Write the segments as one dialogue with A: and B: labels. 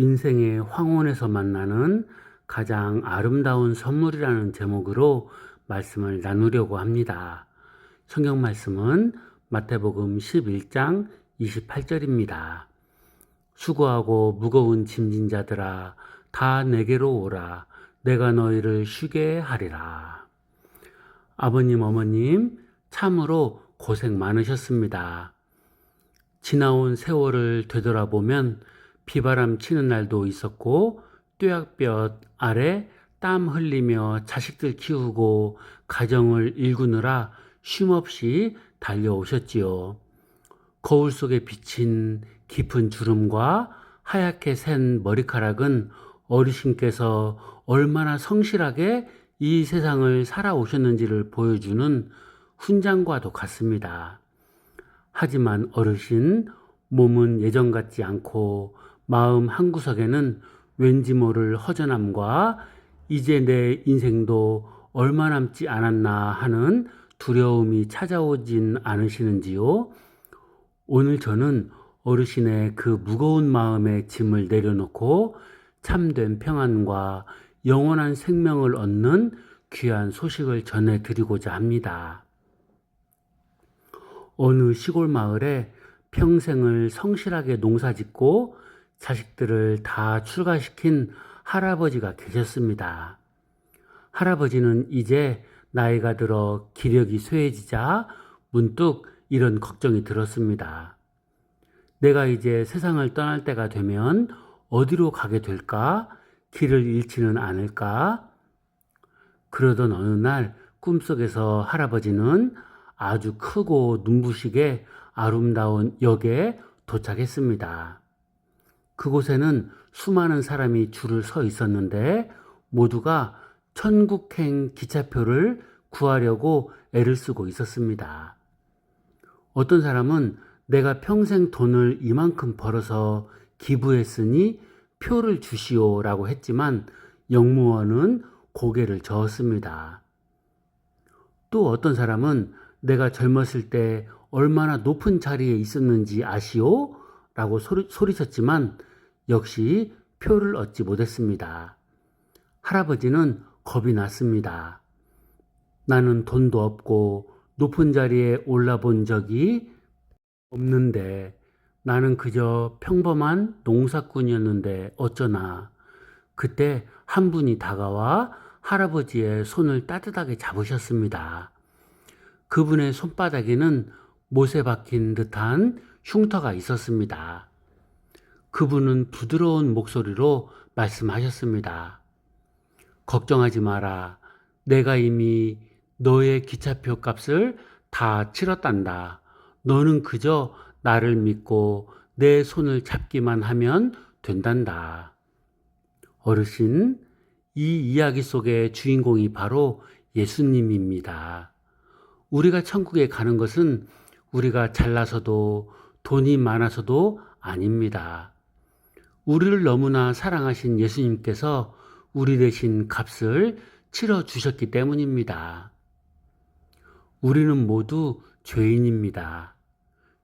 A: 인생의 황혼에서 만나는 가장 아름다운 선물이라는 제목으로 말씀을 나누려고 합니다. 성경 말씀은 마태복음 11장 28절입니다. 수고하고 무거운 짐진 자들아 다 내게로 오라 내가 너희를 쉬게 하리라. 아버님 어머님 참으로 고생 많으셨습니다. 지나온 세월을 되돌아보면 비바람 치는 날도 있었고 뙤약볕 아래 땀 흘리며 자식들 키우고 가정을 일구느라 쉼없이 달려오셨지요. 거울 속에 비친 깊은 주름과 하얗게 샌 머리카락은 어르신께서 얼마나 성실하게 이 세상을 살아오셨는지를 보여주는 훈장과도 같습니다. 하지만 어르신 몸은 예전 같지 않고 마음 한구석에는 왠지 모를 허전함과 이제 내 인생도 얼마 남지 않았나 하는 두려움이 찾아오진 않으시는지요? 오늘 저는 어르신의 그 무거운 마음의 짐을 내려놓고 참된 평안과 영원한 생명을 얻는 귀한 소식을 전해드리고자 합니다. 어느 시골 마을에 평생을 성실하게 농사 짓고 자식들을 다 출가시킨 할아버지가 계셨습니다. 할아버지는 이제 나이가 들어 기력이 쇠해지자 문득 이런 걱정이 들었습니다. 내가 이제 세상을 떠날 때가 되면 어디로 가게 될까? 길을 잃지는 않을까? 그러던 어느 날 꿈속에서 할아버지는 아주 크고 눈부시게 아름다운 역에 도착했습니다. 그곳에는 수많은 사람이 줄을 서 있었는데 모두가 천국행 기차표를 구하려고 애를 쓰고 있었습니다. 어떤 사람은 내가 평생 돈을 이만큼 벌어서 기부했으니 표를 주시오 라고 했지만 영무원은 고개를 저었습니다. 또 어떤 사람은 내가 젊었을 때 얼마나 높은 자리에 있었는지 아시오? 라고 소리, 소리쳤지만 역시 표를 얻지 못했습니다. 할아버지는 겁이 났습니다. 나는 돈도 없고 높은 자리에 올라본 적이 없는데 나는 그저 평범한 농사꾼이었는데 어쩌나. 그때 한 분이 다가와 할아버지의 손을 따뜻하게 잡으셨습니다. 그분의 손바닥에는 못에 박힌 듯한 흉터가 있었습니다. 그분은 부드러운 목소리로 말씀하셨습니다. 걱정하지 마라. 내가 이미 너의 기차표 값을 다 치렀단다. 너는 그저 나를 믿고 내 손을 잡기만 하면 된단다. 어르신, 이 이야기 속의 주인공이 바로 예수님입니다. 우리가 천국에 가는 것은 우리가 잘나서도 돈이 많아서도 아닙니다. 우리를 너무나 사랑하신 예수님께서 우리 대신 값을 치러 주셨기 때문입니다. 우리는 모두 죄인입니다.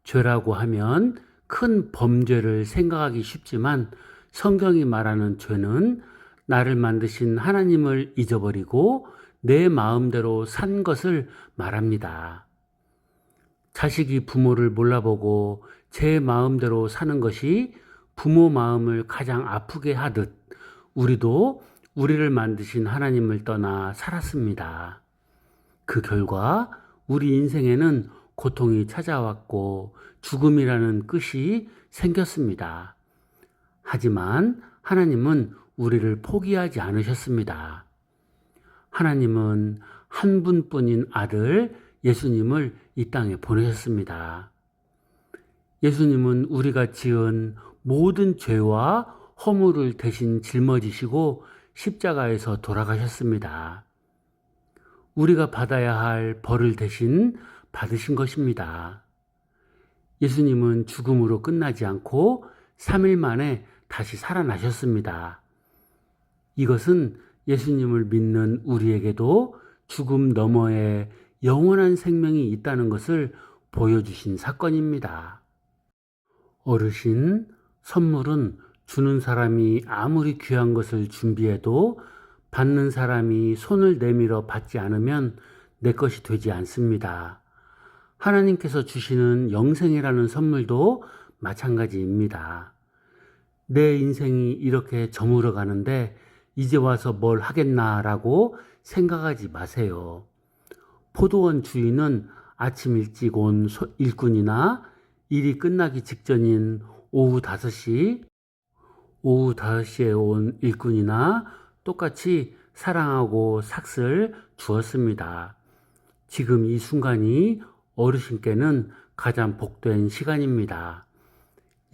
A: 죄라고 하면 큰 범죄를 생각하기 쉽지만 성경이 말하는 죄는 나를 만드신 하나님을 잊어버리고 내 마음대로 산 것을 말합니다. 자식이 부모를 몰라보고 제 마음대로 사는 것이 부모 마음을 가장 아프게 하듯 우리도 우리를 만드신 하나님을 떠나 살았습니다. 그 결과 우리 인생에는 고통이 찾아왔고 죽음이라는 끝이 생겼습니다. 하지만 하나님은 우리를 포기하지 않으셨습니다. 하나님은 한 분뿐인 아들 예수님을 이 땅에 보내셨습니다. 예수님은 우리가 지은 모든 죄와 허물을 대신 짊어지시고 십자가에서 돌아가셨습니다. 우리가 받아야 할 벌을 대신 받으신 것입니다. 예수님은 죽음으로 끝나지 않고 3일 만에 다시 살아나셨습니다. 이것은 예수님을 믿는 우리에게도 죽음 너머에 영원한 생명이 있다는 것을 보여주신 사건입니다. 어르신, 선물은 주는 사람이 아무리 귀한 것을 준비해도 받는 사람이 손을 내밀어 받지 않으면 내 것이 되지 않습니다. 하나님께서 주시는 영생이라는 선물도 마찬가지입니다. 내 인생이 이렇게 저물어 가는데 이제 와서 뭘 하겠나라고 생각하지 마세요. 포도원 주인은 아침 일찍 온 소- 일꾼이나 일이 끝나기 직전인 오후 5시, 오후 5시에 온 일꾼이나 똑같이 사랑하고 삭슬 주었습니다. 지금 이 순간이 어르신께는 가장 복된 시간입니다.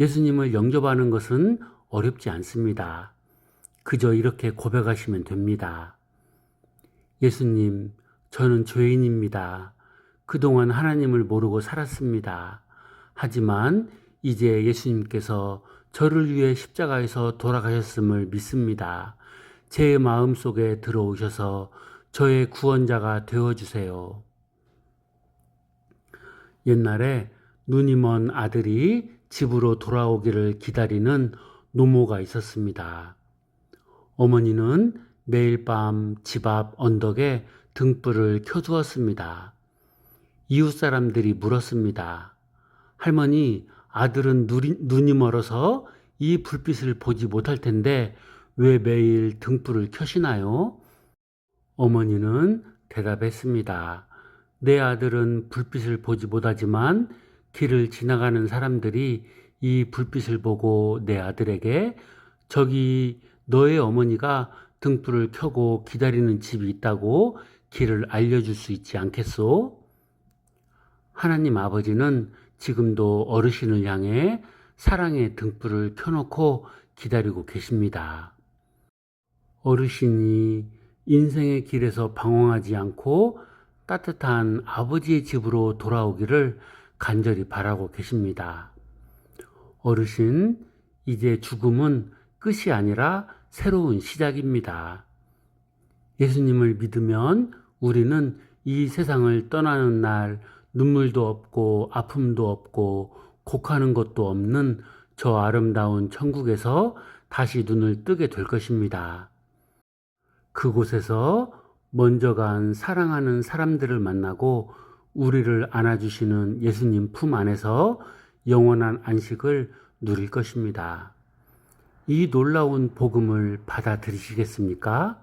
A: 예수님을 영접하는 것은 어렵지 않습니다. 그저 이렇게 고백하시면 됩니다. 예수님, 저는 죄인입니다. 그동안 하나님을 모르고 살았습니다. 하지만 이제 예수님께서 저를 위해 십자가에서 돌아가셨음을 믿습니다. 제 마음 속에 들어오셔서 저의 구원자가 되어주세요. 옛날에 눈이 먼 아들이 집으로 돌아오기를 기다리는 노모가 있었습니다. 어머니는 매일 밤 집 앞 언덕에 등불을 켜두었습니다. 이웃 사람들이 물었습니다. 할머니, 아들은 눈이, 눈이 멀어서 이 불빛을 보지 못할 텐데 왜 매일 등불을 켜시나요? 어머니는 대답했습니다. 내 아들은 불빛을 보지 못하지만 길을 지나가는 사람들이 이 불빛을 보고 내 아들에게 저기 너의 어머니가 등불을 켜고 기다리는 집이 있다고 길을 알려줄 수 있지 않겠소? 하나님 아버지는 지금도 어르신을 향해 사랑의 등불을 켜놓고 기다리고 계십니다. 어르신이 인생의 길에서 방황하지 않고 따뜻한 아버지의 집으로 돌아오기를 간절히 바라고 계십니다. 어르신, 이제 죽음은 끝이 아니라 새로운 시작입니다. 예수님을 믿으면 우리는 이 세상을 떠나는 날 눈물도 없고 아픔도 없고 곡하는 것도 없는 저 아름다운 천국에서 다시 눈을 뜨게 될 것입니다. 그곳에서 먼저 간 사랑하는 사람들을 만나고 우리를 안아주시는 예수님 품 안에서 영원한 안식을 누릴 것입니다. 이 놀라운 복음을 받아들이시겠습니까?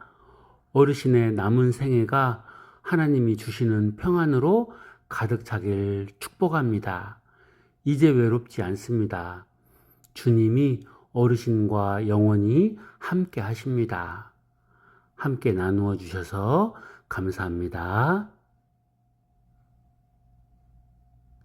A: 어르신의 남은 생애가 하나님이 주시는 평안으로 가득 차길 축복합니다. 이제 외롭지 않습니다. 주님이 어르신과 영원히 함께 하십니다. 함께 나누어 주셔서 감사합니다.